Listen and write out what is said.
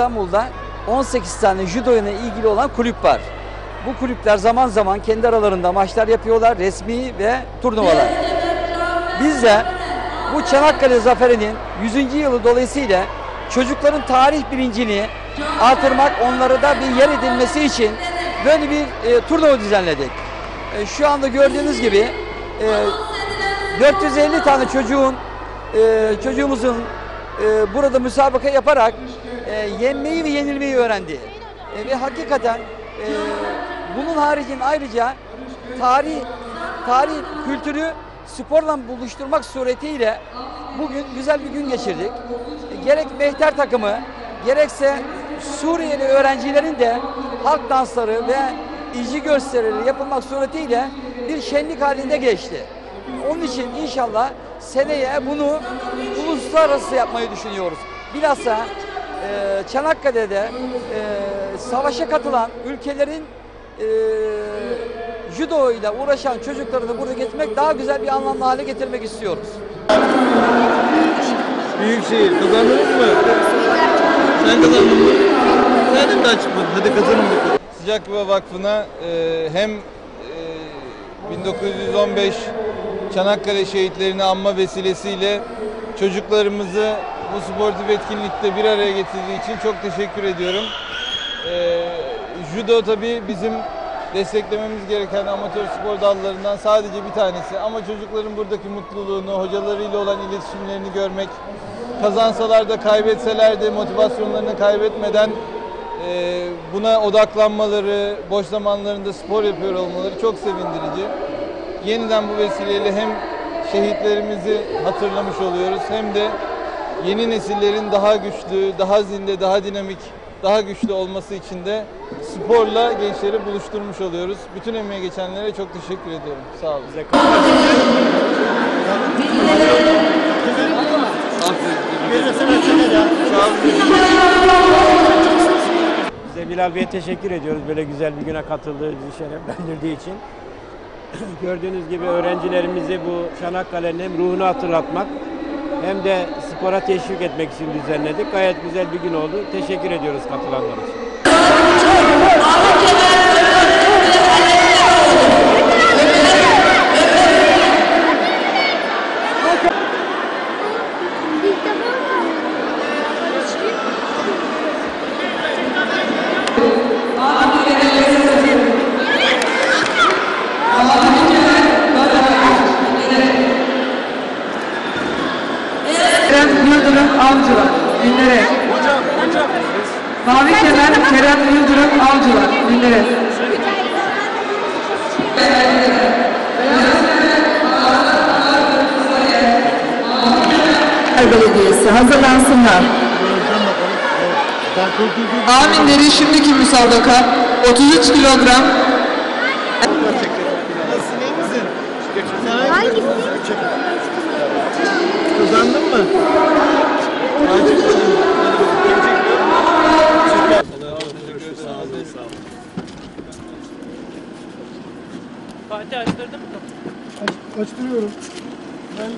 İstanbul'da 18 tane judo ile ilgili olan kulüp var. Bu kulüpler zaman zaman kendi aralarında maçlar yapıyorlar, resmi ve turnuvalar. Biz de bu Çanakkale Zaferi'nin 100. yılı dolayısıyla çocukların tarih bilincini artırmak, onları da bir yer edilmesi için böyle bir e, turnuva düzenledik. E, şu anda gördüğünüz gibi e, 450 tane çocuğun e, çocuğumuzun e, burada müsabaka yaparak yenmeyi ve yenilmeyi öğrendi. E, ve hakikaten e, bunun haricinde ayrıca tarih tarih kültürü sporla buluşturmak suretiyle bugün güzel bir gün geçirdik. E, gerek Mehter takımı gerekse Suriyeli öğrencilerin de halk dansları ve ilgi gösterileri yapılmak suretiyle bir şenlik halinde geçti. Onun için inşallah seneye bunu uluslararası yapmayı düşünüyoruz. Bilhassa e, Çanakkale'de e, savaşa katılan ülkelerin e, judo ile uğraşan çocuklarını burada getirmek daha güzel bir anlamlı hale getirmek istiyoruz. Büyükşehir kazandınız mı? Sen kazandın mı? Sen de daha çıkmadın. Hadi kazanın bakalım. Sıcak Yuva Vakfı'na e, hem e, 1915 Çanakkale şehitlerini anma vesilesiyle çocuklarımızı bu sportif etkinlikte bir araya getirdiği için çok teşekkür ediyorum. E, judo tabii bizim desteklememiz gereken amatör spor dallarından sadece bir tanesi. Ama çocukların buradaki mutluluğunu, hocalarıyla olan iletişimlerini görmek, kazansalar da kaybetseler de motivasyonlarını kaybetmeden e, buna odaklanmaları, boş zamanlarında spor yapıyor olmaları çok sevindirici. Yeniden bu vesileyle hem şehitlerimizi hatırlamış oluyoruz hem de yeni nesillerin daha güçlü, daha zinde, daha dinamik, daha güçlü olması için de sporla gençleri buluşturmuş oluyoruz. Bütün emeğe geçenlere çok teşekkür ediyorum. Sağ olun. Biz de Bilal Bey'e teşekkür ediyoruz böyle güzel bir güne katıldığı, bizi şereflendirdiği için. Gördüğünüz gibi öğrencilerimizi bu Çanakkale'nin hem ruhunu hatırlatmak hem de spora teşvik etmek için düzenledik. Gayet güzel bir gün oldu. Teşekkür ediyoruz katılanlar için. Kerem Avcılar. Günlere. Mavi kemer Kerem Yıldırım Avcılar. Günlere. Belediyesi hazırlansınlar. Aminleri şimdiki müsabaka 33 kilogram? Hangisi? Kazandın mı? Fatih açtırdın mı? Aç, açtırıyorum. Ben